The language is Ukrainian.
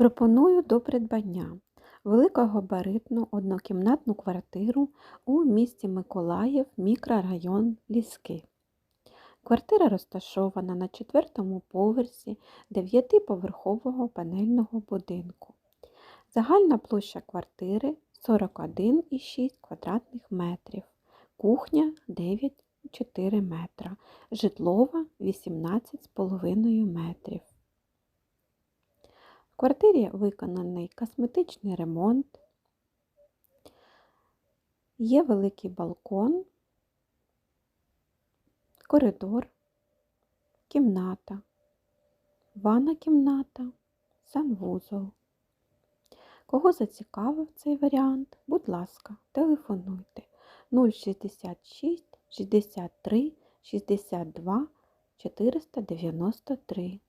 Пропоную до придбання великогабаритну однокімнатну квартиру у місті Миколаїв, мікрорайон Ліски. Квартира розташована на четвертому поверсі дев'ятиповерхового панельного будинку. Загальна площа квартири 41,6 квадратних метрів, кухня 9,4 метра, житлова 18,5 метрів. Квартирі виконаний косметичний ремонт, є великий балкон, коридор, кімната, ванна кімната, санвузол. Кого зацікавив цей варіант, будь ласка, телефонуйте 066 63 62 493.